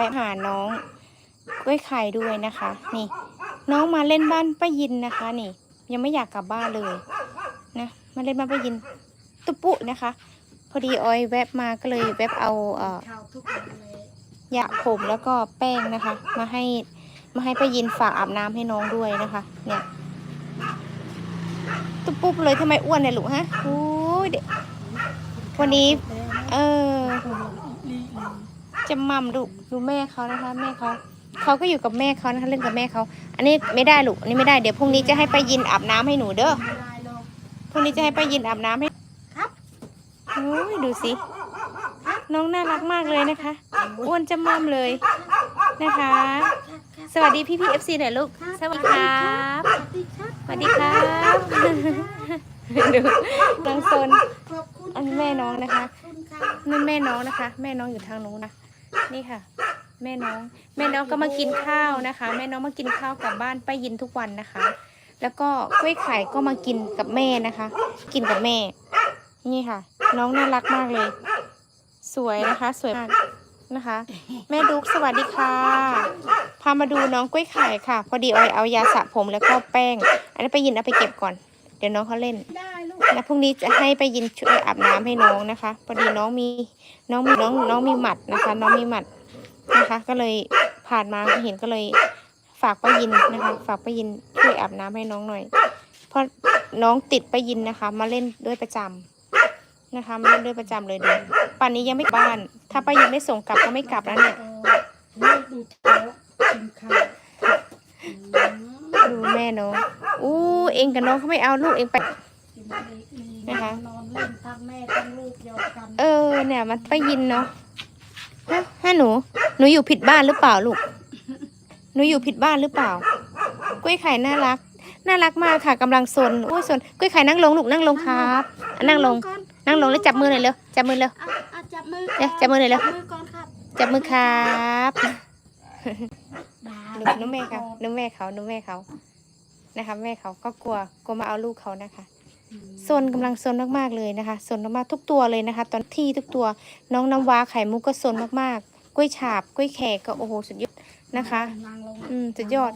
ไปหาน้องกล้วยไข่ด้วยนะคะ นี่ น้องมาเล่นบ้านป้ายินนะคะ นี่ ยังไม่อยากกลับบ้านเลยนะมาเล่นบ้านป้ายินตุ๊ปุนะคะ พอดีออยแวบมาก็เลยแวบเอาเอ่อยาผมแล้วก็แป้งนะคะ มาให้มาให้ป้ายินฝากอาบน้ำให้น้องด้วยนะคะ เนี่ยตุ๊บปุ๊บเลยทำไมอ้วนเนี่ยลูกฮะโอ้ยวันนี้ เออ จะมั่มลูกดูแม่เขานะคะ แม่เขาเขาก็อยู่กับแม่เขานะคะเล่นกับแม่เขาอันนี้ไม่ได้ลูกอันนี้ไม่ได้เดี๋ยวพรุ่งนี้จะให้ป้ายินอาบน้ำให้หนูเด้อไม่ได้หรอกพรุ่งนี้จะให้ป้ายินอาบน้ำให้ครับโอ้ยดูสิน้องน่ารักมากเลยนะคะอ้วนจะมั่มเลยนะคะ สวัสดีพี่พี่เอฟซีหน่อยลูกสวัสดีครับสวัสดีครับสวัสดีครับดูน้องโซนขอบคุณอันนี้แม่น้องนะคะขอบคุณค่ะนั่นแม่น้องนะคะ แม่น้องอยู่ทางนู้นนะ นี่ค่ะ แม่น้อง แม่น้องก็มากินข้าวนะคะ แม่น้องมากินข้าวกลับบ้านป้ายินทุกวันนะคะ แล้วก็กล้วยไข่ก็มากินกับแม่นะคะ กินกับแม่ นี่ค่ะ น้องน่ารักมากเลย สวยนะคะ สวยมากนะคะ แม่ดุกสวัสดีค่ะ พามาดูน้องกล้วยไข่ค่ะ พอดีออยเอายาสระผมแล้วก็แป้ง อันนี้ไปยินเอาไปเก็บก่อน เดี๋ยวน้องเขาเล่น ได้ลูกนะพรุ่งนี้จะให้ไปยินช่วยอาบน้ำให้น้องนะคะพอดีน้องมีน้องมีน้องน้องมีหมัดนะคะ น้องมีหมัดนะคะ ก็เลยผ่านมาเห็นก็เลยฝากป้ายินนะคะ ฝากป้ายินช่วยอาบน้ำให้น้องหน่อย เพราะน้องติดป้ายินนะคะ มาเล่นด้วยประจำนะคะมาเล่นด้วยประจำเลยเดูป่านนี้ยังไม่บ้าน ถ้าป้ายินไม่ส่งกลับก็ไม่กลับแล้วเนี่ยดูเท้ากินข้าวดูแม่น้องอู้เองกับน้องเขาไม่เอาลูกเองไป กินเด็กลี นะคะ นอนเล่นทั้งแม่ทั้งลูกยอกัน เออเนี่ยมันป้ายินเนาะฮะฮะหนู หนูอยู่ผิดบ้านหรือเปล่าลูก หนูอยู่ผิดบ้านหรือเปล่า กล้วยไข่น่ารัก น่ารักมากค่ะกำลังซนโอ้ยซนกล้วยไข่นั่งลงลูกนั่งลงครับอะนั่งลงก่อนนั่งลงแล้วจับมือหน่อยเร็ว จับมือเร็วอะอะจับมือเอ๊ะจับมือหน่อยเร็วจับมือก่อนครับ จับมือครับได้ดูน้องแม่เขาน้องแม่เขาน้องแม่เขา นะคะแม่เขาก็กลัว กลัวมาเอาลูกเขานะคะอืม ซนกำลังซนมากๆเลยนะคะซนมากๆทุกตัวเลยนะคะ ตอนที่ทุกตัวน้องน้ำว้าไข่มุกก็ซนมากๆกล้วยฉาบกล้วยแขกก็โอ้โหสุดยอดนะคะนั่งลงอืมสุดยอด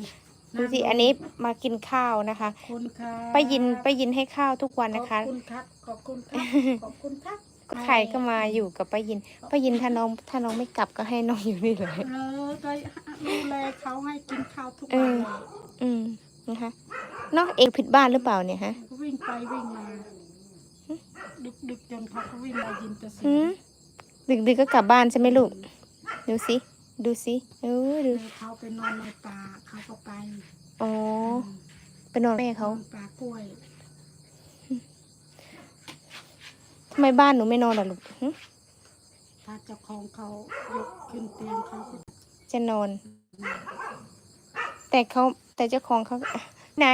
ดูสิอันนี้มากินข้าวนะคะขอบคุณค่ะป้ายินป้ายินให้ข้าวทุกวันนะคะขอบคุณครับขอบคุณครับขอบคุณครับไข่ก็มาอยู่กับป้ายินป้ายินถ้าน้องถ้าน้องไม่กลับก็ให้น้องอยู่นี่เลยเออก็ดูแลเขาให้กินข้าวทุกเอวันอเลยอืม นะคะเนาะเองผิดบ้านหรือเปล่าเนี่ยฮะก็วิ่งไปวิ่งมา ดึกดึกๆจนเขาก็วิ่งมายินจะเสีหืยมดึกๆก็กลับบ้านใช่ไหมลูก ดูสิ ดูสิเออดูเขาไปนอนในป่าเขาก็ไปอ๋อไปนอนแม่เขานอนป่ากล้วยทำไมบ้านหนูไม่นอนล่ะลูกหึถ้าเจ้าของเขายกขึ้นเตียงเขาก็จะนอน แต่เขาแต่เจ้าของเขาไหน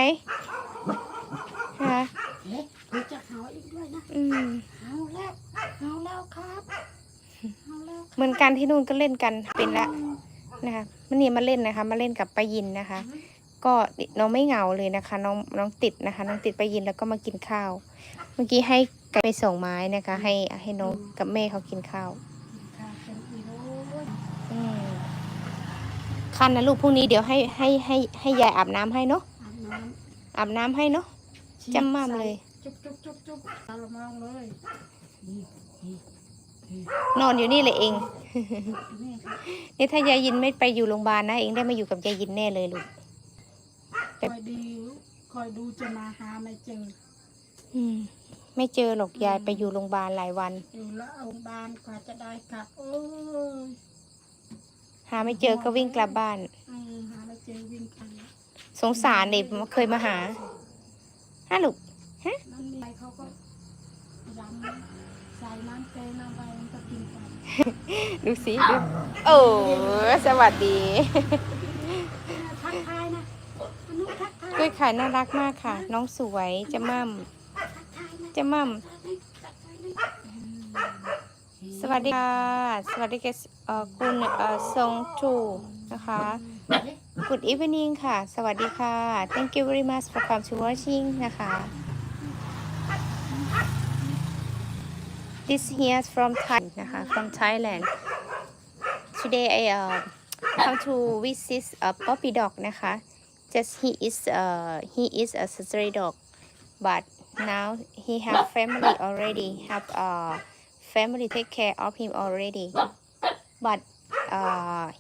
ฮะเอ๊ะคุณจะเห่าอีกด้วยนะอืมเห่าแล้วเห่าแล้วครับเห่าแล้วเหมือนกันที่นู่นก็เล่นกันเป็นละนะคะมันนี่มาเล่นนะคะ มาเล่นกับปายินนะคะ ก็น้องไม่เหงาเลยนะคะ น้องน้องติดนะคะ น้องติดปายินแล้วก็มากินข้าว เมื่อกี้ให้ไปส่งไม้นะคะ ให้ให้น้องกับแม่เขากินข้าว ค่ะเป็นอีโร่ อืม คันนะลูกพรุ่งนี้เดี๋ยวให้ให้ให้ให้ยายอาบน้ำให้เนาะอาบน้ำอาบน้ำให้เนาะฉีดจำม่ำเลย จุ๊บจุ๊บจุ๊บจุ๊บตาละมองเลยนี่นี่นี่นอนอยู่นี่เลยเอง นี่ค่ะนี่ถ้ายายยินไม่ไปอยู่โรงพยาบาลนะเองได้มาอยู่กับยายยินแน่เลยลูก คอยดีคอยดูจะมาหาไม่เจอ อืม ไม่เจอหรอกยายไปอยู่โรงพยาบาลหลายวัน อยู่แล้วโรงพยาบาลกว่าจะได้กลับโอ้ย หาไม่เจอก็วิ่งกลับบ้านอืมหาไม่เจอวิ่งกันสงสารเด็กเคยมาหาฮะลูกนั่นมีอะไรเขาก็ยำใส่น้ำแกงน้ำอะไรมันก็กินไปดูสิดูโอ้สวัสดีทักทายนะมนุษย์ทักทายกล้วยไข่น่ารักมากค่ะ น้องสวยจะมั่มทักทายนะจะมั่มทักทายนะ สวัสดีค่ะ สวัสดีค่ะคุณทรงจูนะคะ Good evening ค่ะ สวัสดีค่ะ Thank you very much for come to watching นะคะ This here's from Thai นะคะ from Thailand Today I uh, come to visit a puppy dog นะคะ just he is uh he is a stray dog but now he have family already have uh family take care of him already. But uh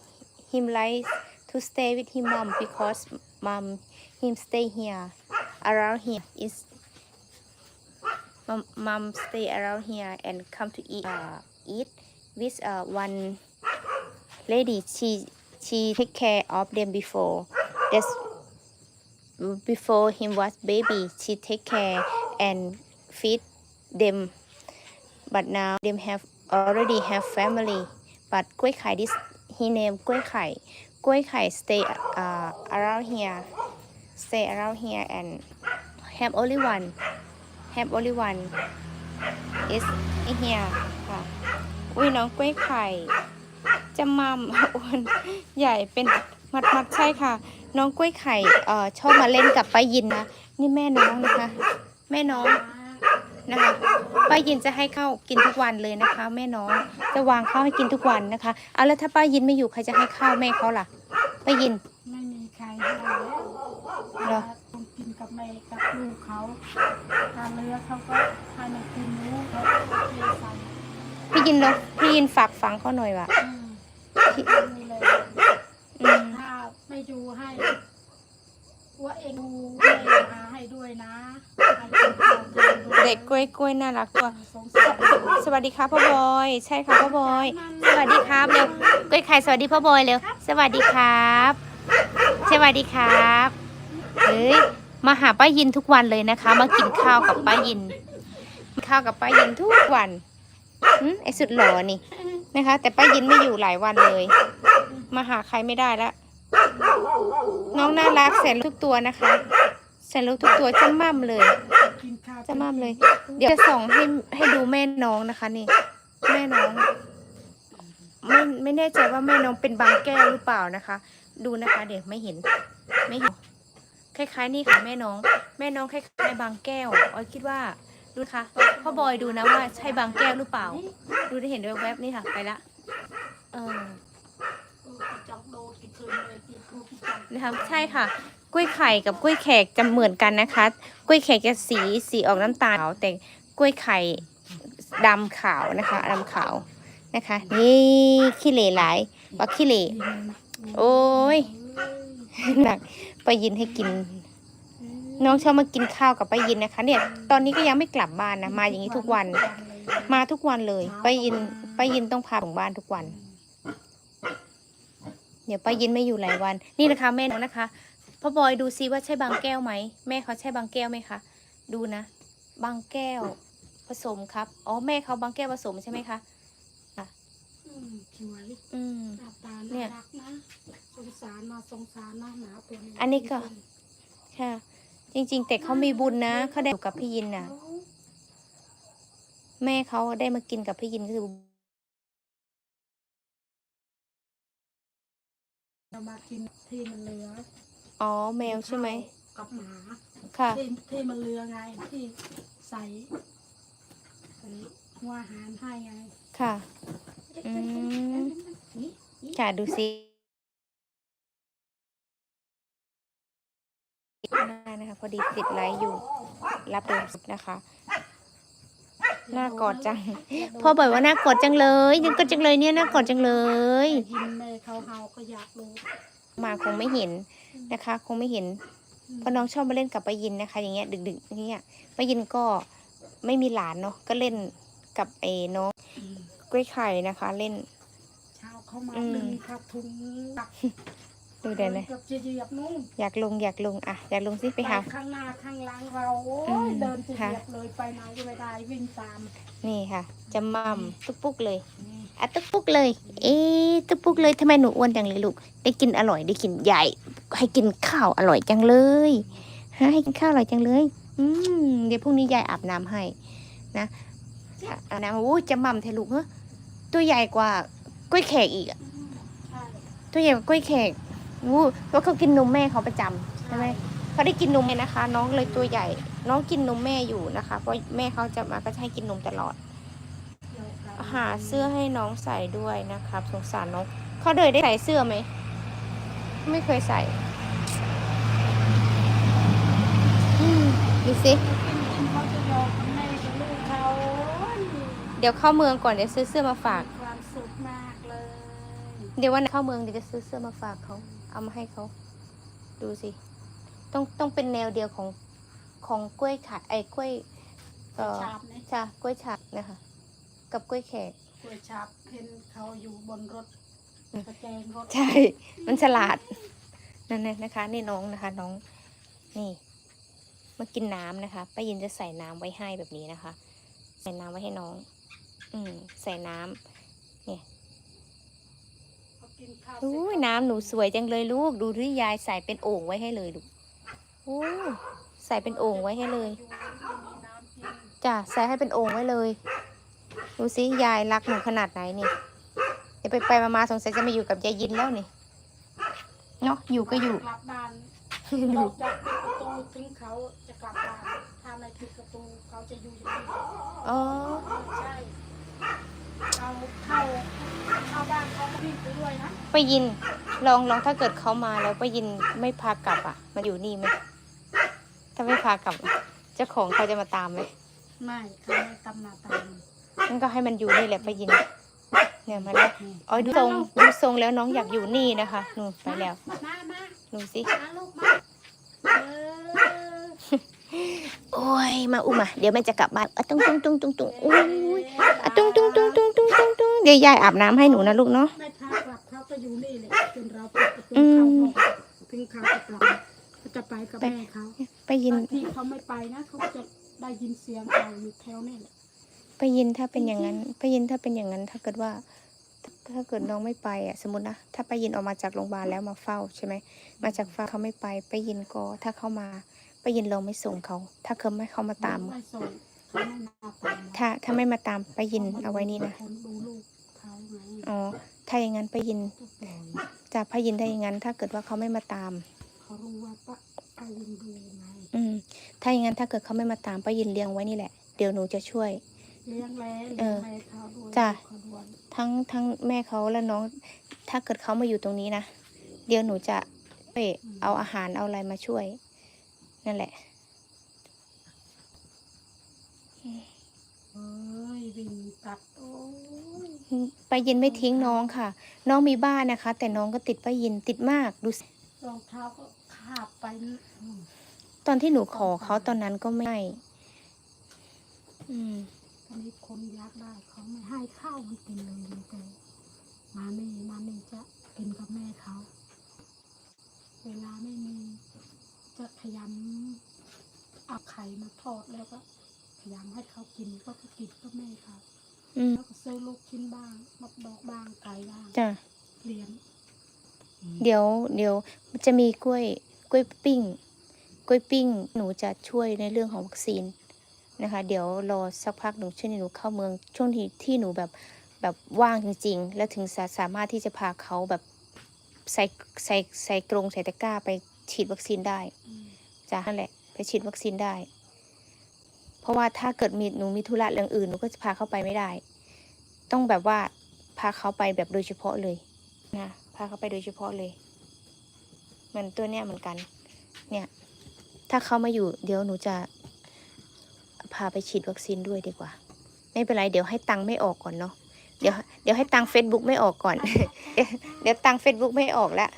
him like to stay with him mom because mom him stay here around here. Is mom, mom stay around here and come to eat uh, eat with uh, one lady. She she take care of them before. That's before him was baby. She take care and feed them but now them have already have family but กล้วยไข่ this he name กล้วยไข่กล้วยไข่ stay uh, around here stay around here and have only one have only one is here ค่ะอุ้ยน้องกล้วยไข่จะมัมอ้วนใหญ่เป็นมัดมัดใช่ค่ะ น้องกล้วยไข่เอ่อชอบมาเล่นกับป้ายินนะ นี่แม่น้องนะคะ แม่น้อง นะคะป้ายินจะให้ข้าวกินทุกวันเลยนะคะ แม่น้องจะวางข้าวให้กินทุกวันนะคะเอาแล้วถ้าป้ายินไม่อยู่ใครจะให้ข้าวแม่เขาล่ะป้ายินไม่มีใครให้แล้วเหรอต้องกินกับแม่กับลูกเขาทานเรือเขาก็ให้มันกินลูกเขาเทใส่พี่ยินเนาะพี่ยินฝากฝังเขาหน่อยว่ะอืมนี่เลยอืมถ้าไม่ดูให้ ว่าเองดูแม่หาให้ด้วยนะให้กินข้วทานวยเด็กกล้วยกล้วยน่ารักตัว สงสารสวัสดีครับพ่อบอย ใช่ค่ะพ่อบอย สวัสดีครับเร็วกล้วยไข่สวัสดีพ่อบอยเร็วสวัสดีครับ สวัสดีครับเฮ้ยมาหาป้ายินทุกวันเลยนะคะ มากินข้าวกับป้ายินกินข้าวกับป้ายินทุกวันหึไอสุดหล่อนี่นะคะ แต่ป้ายินไม่อยู่หลายวันเลย มาหาใครไม่ได้แล้ว น้องน่ารักแสนรู้ทุกตัวนะคะ แสนรู้ทุกตัวจะมั่มเลยกินข้าวจะมั่มเลย เดี๋ยวจะส่งให้ให้ดูแม่น้องนะคะ นี่ แม่น้อง ไม่ไม่แน่ใจว่าแม่น้องเป็นบางแก้วหรือเปล่านะคะ ดูนะคะ เดี๋ยวไม่เห็น ไม่เห็นคล้ายๆนี่ค่ะแม่น้อง แม่น้องคล้ายๆบางแก้วออยคิดว่าดูนะคะพ่อบอยดูนะว่าใช่บางแก้วหรือเปล่า ดูได้เห็นแวบๆนี่ค่ะไปละ เออจับโดดกินเลย กินคู่กินจับนะคะใช่ค่ะ กล้วยไข่กับกล้วยแขกจะเหมือนกันนะคะ กล้วยแขกจะสีสีออกน้ำตาลขาวแต่กล้วยไข่ดำขาวนะคะดำขาวนะคะ นี่ขี้เหร่หลายว่าขี้เหร่โอ้ยหนักไปยินให้กิน น้องชอบมากินข้าวกับไปยินนะคะ เนี่ย ตอนนี้ก็ยังไม่กลับบ้านนะมาอย่างนี้ทุกวัน มาทุกวันเลย ไปยินไปยินต้องพาถึงบ้านทุกวัน เดี๋ยวป้ายินไม่อยู่หลายวัน นี่นะคะแม่น้องนะคะพ่อบอยดูซิว่าใช่บางแก้วไหมแม่เขาใช่บางแก้วไหมคะดูนะ บางแก้วผสมครับอ๋อแม่เขาบางแก้วผสมใช่ไหมคะอืมสวยอืมหน้าตาเนี่น่ายรักนะสงสารมาสงสารนะหนาตัวนี้อันนี้ก็ค่ะ จริง ๆ แต่เขามีบุญนะเขาได้อยู่กับพี่ยินน่ะ แม่เขาได้มากินกับพี่ยินก็คือ เรามากินที่มันเหลืออ๋อแมวใช่ไหมกับหมาค่ะที่ที่มันเหลือไงที่ใส่ใส่หัวอาหารให้ไงค่ะอืมค่ะดูซิได้นะคะ พอดีติดไลฟ์อยู่รับเดิมสุดนะคะ น่ากอดจัง พ่อบอกว่าน่ากอดจังเลยยังก็จังเลยเนี่ยน่ากอดจังเลยได้ยินแม่เขาเฮาก็อยากรู้มาคงไม่เห็นนะคะ คงไม่เห็น เพราะน้องชอบมาเล่นกับป้ายินนะคะ อย่างเงี้ยดึกๆอย่างเงี้ยป้ายินก็ไม่มีหลานเนาะก็เล่นกับไอ้น้องกล้วยไข่นะคะ เล่นเช้าเข้ามาอืมดึงขับถุงตัก ดูเดี๋ยวเลยเกับจะเหยียบนู่นอยากลงอยากลงอะอยากลงสิไปหา ข้างหน้าข้างหลังเราโอ้อืมยเดินจะเหค่ะ ยียบเลยไปไหนก็ไม่ได้วิ่งตามนี่ค่ะจะมัมตุ๊กปุ๊กเลยนี่อะตุ๊กปุ๊กเลย เอ๊ะตุ๊กปุ๊กเลยทำไมหนูอ้วนจังเลยลูกได้กินอร่อยได้กินใหญ่ ให้กินข้าวอร่อยจังเลยฮะให้กินข้าวอร่อยจังเลย อืมเดี๋ยวพรุ่งนี้ยายอาบน้ำให้นะอะอาบน้ำโอ้ยจะมัมเทลูกเฮ้ตัวใหญ่กว่ากล้วยแขกอีกอะใช่ตัวใหญ่กว่ากล้วยแขก อู้เพราะเขากินนมแม่เขาประจำใช่ไหมเขาได้กินนมแม่นะคะ น้องเลยตัวใหญ่ น้องกินนมแม่อยู่นะคะ เพราะแม่เขาจะมาก็จะให้กินนมตลอดเดียวกันหาเสื้อให้น้องใส่ด้วยนะครับ สงสารน้องเขาเดยได้ใส่เสื้อไหมไม่เคยใส่อืมดูสิกินเขาจะยอมกับแม่กับลูกเขาเดี๋ยวเข้าเมืองก่อนเดี๋ยวซื้อเสื้อมาฝากมีความสุขมากเลย เดี๋ยววันไหนเข้าเมืองเดี๋ยวจะซื้อเสื้อมาฝากเขา เอามาให้เขาดูสิ ต้องต้องเป็นแนวเดียวของของกล้วยขาไอ้กล้วยเอ่อชาบเนี่ยจ้ะกล้วยฉาบนะคะ กับกล้วยแขก กล้วยชาบเห็นเขาอยู่บนรถกระแจงรถใช่ มันฉลาด นั่นนะนะคะ นี่น้องนะคะ น้อง นี่ มากินน้ำนะคะ ป้ายินจะใส่น้ำไว้ให้แบบนี้นะคะ ใส่น้ำไว้ให้น้อง อืม ใส่น้ำเขากินข้าวเสร็จ อุ้ยน้ำหนูสวยจังเลยลูก ดูที่ยายใส่เป็นโอ่งไว้ให้เลยลูกโอ้ใส่เป็นโอ่งไว้ให้เลยอยู่ไม่มีน้ำกินจ้ะใส่ให้เป็นโอ่งไว้เลย ดูสิยายรักหนูขนาดไหนนี่เดี๋ยวไปไปมาๆสงสัยจะมาอยู่กับยายยินแล้วนี่เนาะอยู่ก็อยู่กลับบ้านดูออกจากปิดประตูถึงเขาจะกลับบ้านถ้าไม่ปิดประตูเขาจะอยู่อย่างนี้อ๋อใช่ ไปด้วยนะไปยินลองลองถ้าเกิดเขามาแล้วไปยินไม่พากลับอะ มาอยู่นี่ไหมถ้าไม่พากลับอะเจ้าของเขาจะมาตามไหมไม่เขาไม่ตำนาตามงั้นก็ให้มันอยู่นี่แหละไปยิน เนี่ยมาแล้วอ๋อดูทรงดูทรงแล้วน้องอยากอยู่นี่นะคะหนูไปแล้วมามาดูสิมาลูกมาเออโอ้ยมาอุ้มมาเดี๋ยวแม่จะกลับบ้านอะตุ้งตุ้งตุ้งตุ้งตุ้งอุ้ยอะตุ้งตุ้งตุ้งตุ้งตุ้งตุ้งตุ้ง เดี๋ยวยายอาบน้ำให้หนูนะลูกเนาะ ไม่พากลับเขาก็อยู่นี่แหละจนเราปิดประตูอืเขามบอกถึงเขาจะกลับเขาจะไปกับแม่เขาไปยินบางทีเขาไม่ไปนะเขาจะได้ยินเสียงเราอยู่แถวนี่แหละไปยินถ้าเป็นอย่างนั้นไปยินถ้าเป็นอย่างนั้น ถ้าเกิดว่า ถ้าเกิดน้องไม่ไปอะสมมตินะถ้าไปยินออกมาจากโรงพยาบาลแล้วมาเฝ้าใช่ไหมมาจากเฝ้าเขาไม่ไป ไปยินก็ถ้าเขามา ไปยินเราไม่ส่งเขา ถ้าเขาไม่เขามาตาม ไม่ส่งเขาไม่มาตามถ้าถ้าไม่มาตามไปยินเอาไว้นี่นะ คนดูลูกเขาไง อ๋อถ้าอย่างนั้นไปยินก็ปล่อยจะพยินถ้าอย่างนั้น ถ้าเกิดว่าเขาไม่มาตามเขารู้ว่าปะไปยินดูไงอืม ถ้าอย่างนั้นถ้าเกิดเขาไม่มาตามป้ายินเลี้ยงไว้นี่แหละ เดี๋ยวหนูจะช่วยเลี้ยงแล้เอเลี้ยงอแม่เขาด้วยจ้ะเขาด้วยทั้งทั้งแม่เขาและน้อง ถ้าเกิดเขามาอยู่ตรงนี้นะเดี๋ยวหนูจะไปเอาอาหารเอาอะไรมาช่วย นั่นแหละเอ้ยวิ่งตัดโอ้ย ป้ายินไม่ทิ้งน้องค่ะ น้องมีบ้านนะคะ แต่น้องก็ติดป้ายินติดมากดูสิรองเท้าก็ขาบไปนี่อืมตอนที่หนูขอเขาตอนนั้นก็ไม่อืมตอนนี้คนอยากได้เขาไม่ให้ข้าวมันกินเลยมีแต่มานี่มานี่จะกินกับแม่เขาเวลาไม่มีจะพยายามเอาไข่มาทอดแล้วก็พยายามให้เขากินก็กินกับแม่เขาอืม แล้วก็ซื้อลูกชิ้นบ้างมะดอกบ้างไก่บ้างจ้ะเลี้ยงเดี๋ยวเดี๋ยวจะมีกล้วยกล้วยปิ้ง กล้วยปิ้ง หนูจะช่วยในเรื่องของวัคซีนนะคะ เดี๋ยวรอสักพักหนูช่วยหนูเข้าเมืองช่วงที่ที่หนูแบบแบบว่างจริง ๆ แล้วถึงสาสามารถที่จะพาเขาแบบใส่ใส่ใส่กรงใส่ตะกร้าไปฉีดวัคซีนได้อืมจ้ะนั่นแหละ ไปฉีดวัคซีนได้เพ ราะว่าถ้าเกิดมีหนูมีธุระเรื่องอื่นหนูก็จะพาเขาไปไม่ได้ ต้องแบบว่าพาเขาไปแบบโดยเฉพาะเลยนะพาเขาไปโดยเฉพาะเลยเหมือนตัวเนี้ยเหมือนกัน เนี่ย ถ้าเขามาอยู่ เดี๋ยวหนูจะพาไปฉีดวัคซีนด้วยดีกว่า ไม่เป็นไรเดี๋ยวให้ตังค์ไม่ออกก่อนเนาะเดี๋ยวเดี๋ยวให้ตังเฟซบุ๊กไม่ออกก่อน เดี๋ยวเดี๋ยวตังเฟซบุ๊กไม่ออกแล้ว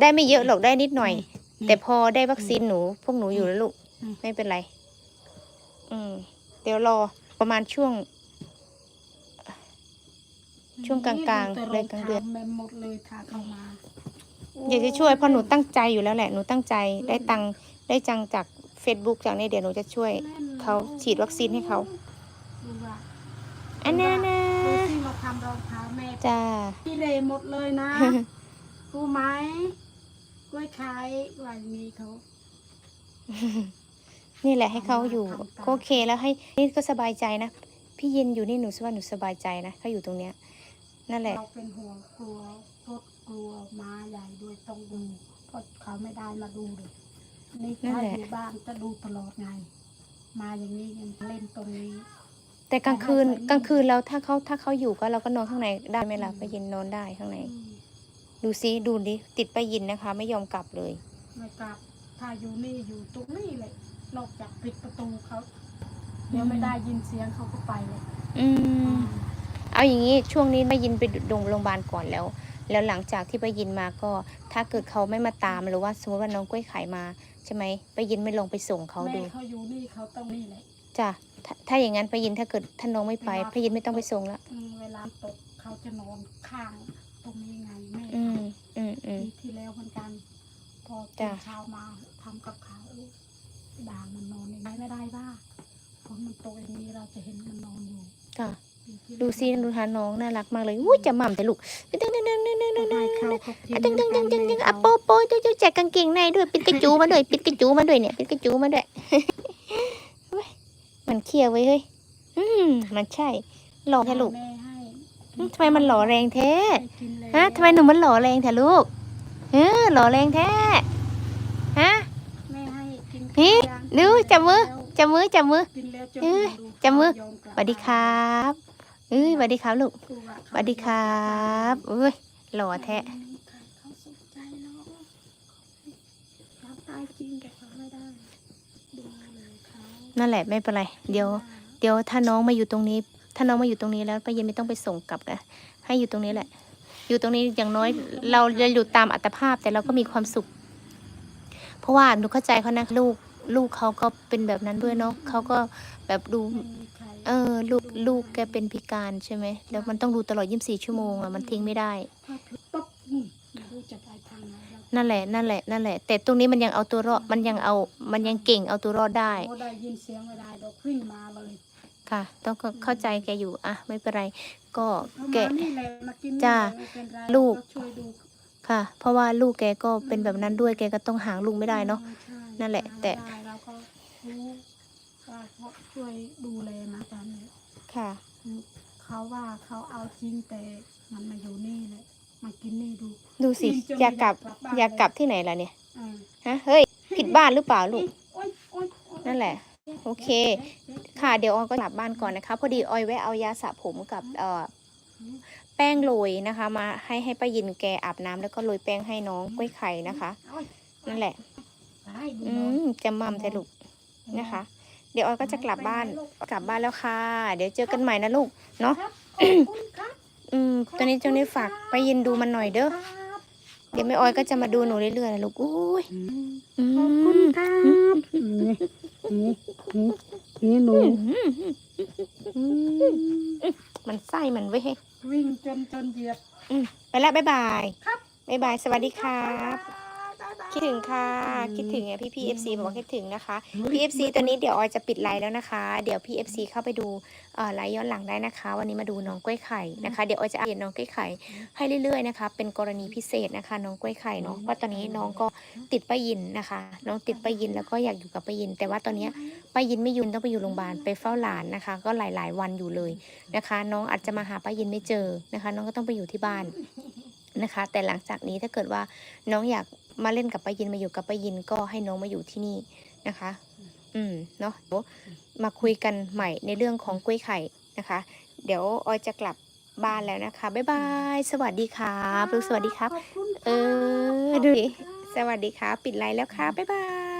ได้ไม่เยอะหรอกได้นิดหน่อย แต่พอได้วัคซีนหนู พวกหนูอยู่แล้วลูกอืมไม่เป็นไร อืมเดี๋ยวรอประมาณช่วง ช่วงกลางๆแต่เลยกลางเดือนรท้แม่หมดเลยทาเข้ามาอยากจะช่วยเพราะหนูตั้งใจอยู่แล้วแหละหนูตั้งใจได้ตังค์ได้จังจาก Facebook จากนี้เดี๋ยวหนูจะช่วยเขาฉีดวัคซีนให้เขาดูว่าอันนั้นนะดูที่มาทำรองเท้าแม่จ้าพี่เลหมดเลยนะรู้ไหมกล้วยไข่ว่าอย่างนี้เขา นี่แหละให้เขาอยู่ทำตามก็โอเคแล้วให้นี่ก็สบายใจนะ พี่เย็นอยู่นี่หนูว่าหนูสบายใจนะเขาอยู่ตรงเนี้ย นั่นแหละ เราเป็นห่วงกลัวรถกลัวม้าใหญ่ด้วยต้องดูเพราะเขาไม่ได้มาดูเลยนี่นั่นถ้าแหละอยู่บ้านจะดูตลอดไง มาอย่างนี้ยังเล่นตรงนี้ แต่กลางคืนให้ใส่นี่กลางคืนแล้วถ้าเขาถ้าเขาอยู่ก็เราก็นอนข้างในได้ไหมล่ะอืมไปเย็นนอนได้ข้างใน อืมดูซิดูดิติดไปยินนะคะ ไม่ยอมกลับเลย ไม่กลับ ถ้าอยู่นี่อยู่ตรงนี้เลย นอกจากปิดประตูเขาเดี๋ยวไม่ได้ยินเสียงเขาก็ไปเลยอืมเอาอย่างนี้ช่วงนี้ไปยินไปโรงโรงพยาบาลก่อนแล้ว แล้วหลังจากที่ไปยินมาก็ถ้าเกิดเขาไม่มาตามหรือว่าสมมติว่าน้องกล้วยไข่มาใช่ไหมไปยินไม่ลงไปส่งเขาแม่ดูเขาอยู่นี่เขาต้องนี่แหละจ้ะถ้าถ้าอย่างนั้นไปยินถ้าเกิดท่านน้องไม่ไปไปยินไม่ต้องไปส่งแล้วอืมเวลาตกเขาจะนอนข้างตรงนี้ไงแม่อืมอืมอืมปีที่แล้วเหมือนกัน พอจ้ะตื่นเช้ามาทำกับข้าวเอ้ย ด่างมันนอนอย่างไรไม่ได้บ้าฝนมันตกอย่างนี้เราจะเห็นมันนอนอยู่ค่ะปีที่ดูซิดูทาน้องน่ารักมากเลยอุ้ยจะหม่ำแต่ลูกตึ้งตึ้งตึ้งตึ้งตึ้งตึ้งตึ้งให้เขาเขากินตึ้งตึ้งตึ้งตึ้งตึ้งให้อะเขาโปโปเจ้าเจ้าแจกกางเกงในด้วยปิดกระจูมาด้วยปิดกระจูมาด้วยเนี่ยปิดกระจูมาด้วยเฮ้ยมันเคี้ยวไว้เฮ้ยอืมมันใช่หล่อแท้ลูกแม่ให้อืมทำไมมันหล่อแรงแท้ให้กินแล้วฮะทำไมหนูมันหล่อแรงแท้ลูกเออหล่อแรงแท้ฮะแม่ให้กิ นเฮ้ยดูจับมือแล้วจับมือจับมือกินแล้วจนเอ้ยจับมือสวัสดีครับเอ้ยสวัสดีครับลูกสวัสดีครับอุ้ยหล่อแท้นั่นแหละไม่เป็นไร เดี๋ยว เดี๋ยวถ้าน้องมาอยู่ตรงนี้ ถ้าน้องมาอยู่ตรงนี้แล้วป้าเย็นไม่ต้องไปส่งกลับนะให้อยู่ตรงนี้แหละ อยู่ตรงนี้อย่างน้อย เราจะอยู่ตามอัตภาพแต่เราก็มีความสุข ราะว่าหนูเข้าใจเขานะลูกลูกเขาก็เป็นแบบนั้นด้วยเนาะเขาก็แบบดู เออลูกลูกแกเป็นพิการใช่ไหมแล้วมันต้องดูตลอด 24 ชั่วโมงอะมันทิ้งไม่ได้ ถ้าผิดปุ๊บอืมไม่รู้จะไปทางไหนแล้วนั่นแหละนั่นแหละนั่นแหละ แต่ตรงนี้มันยังเอาตัวรอดมันยังเอามันยังเก่งเอาตัวรอดได้ โอ้ได้ยินเสียงไม่ได้ดอกวิ่งมาเลยค่ะ ต้องเข้าใจแกอยู่อะไม่เป็นไร ก็เอาแก มานี่แหละมากินนี่จ้าแหละไม่เป็นไรลูก ช่วยดู ค่ะ เพราะว่าลูกแกก็เป็นแบบนั้นด้วยแกก็ต้องหางลูกไม่ได้เนาะ ใช่นั่นแหละแต่ ได้เราก็รู้ว่าเขาช่วยดูแลมาตอนนี้ค่ะ เขาว่าเขาเอาจริงแต่มันมาอยู่นี่แหละมากินนี่ดูดูสิจริงๆอยากกลับไม่อยากกลับบ้านอยากกลับที่ไหนล่ะเนี่ยอ่าฮะเฮ้ยผิดบ้านหรือเปล่าลูกโอ๊ยโอ๊ยโอ๊ยนั่นแหละ โอเค ค่ะเดี๋ยวออยก็กลับบ้านก่อนนะคะ พอดีออยแวะเอายาสระผมกับเอ่อ แป้งโรยนะคะ มาให้ให้ป้ายินแกอาบน้ำแล้วก็โรยแป้งให้น้องกล้วยไข่นะคะโอ๊ยนั่นแหละไปดูอืน้องมจะมั่มแต่ลูกนะคะ เดี๋ยวออยก็จะกลับบ้านกลับบ้านแล้วค่ะ เดี๋ยวเจอกันใหม่นะลูกเนาะครับขอบคุณครับอืมตอนนี้ตรงนี้ฝากป้ายินดูมันหน่อยเด้อครับเดี๋ยวแม่ออยก็จะมาดูหนูเรื่อยๆนะลูกอุ้ยอืขอบคุณมครับนี่นี่นี่นี่หนูอืมมันไส้มันไว้ยให้ วิ่งจนจนเหยียบไปแล้วบ๊ายบายครับ บ๊ายบาย สวัสดีครับบ๊ายบาย คิดถึงค่ะ คิดถึงอะพี่พีเอฟซีบอกว่าคิดถึงนะคะพี่เอฟซีตอนนี้เดี๋ยวออยจะปิดไลน์แล้วนะคะ เดี๋ยวพี่เอฟซีเข้าไปดูเอ่อไลฟ์ย้อนหลังได้นะคะ วันนี้มาดูน้องกล้วยไข่นะคะ เดี๋ยวออยจะอัปเดตน้องกล้วยไข่ให้เรื่อยๆนะคะ เป็นกรณีพิเศษนะคะ น้องกล้วยไข่เนาะ ว่าตอนนี้น้องก็ติดป้ายินนะคะ น้องติดป้ายินแล้วก็อยากอยู่กับป้ายิน แต่ว่าตอนเนี้ยป้ายินไม่อยืนต้องไปอยู่โรงพยาบาลไปเฝ้าหลานนะคะ ก็หลายๆวันอยู่เลยนะคะ น้องอาจจะมาหาป้ายินไม่เจอนะคะ น้องก็ต้องไปอยู่ที่บ้านนะคะ แต่หลังจากนี้ถ้าเกิดว่าน้องอยาก มาเล่นกับป้ายินมาอยู่กับป้ายินก็ให้น้องมาอยู่ที่นี่นะคะ อืมเนาะเดี๋ยวมาคุยกันใหม่ในเรื่องของกล้วยไข่นะคะ เดี๋ยวออยจะกลับบ้านแล้วนะคะบ๊ายบายสวัสดีครับลูกสวัสดีครับขอบคุณเออดูดิสวัสดีครับ ปิดไลน์แล้วค่ะบ๊ายบาย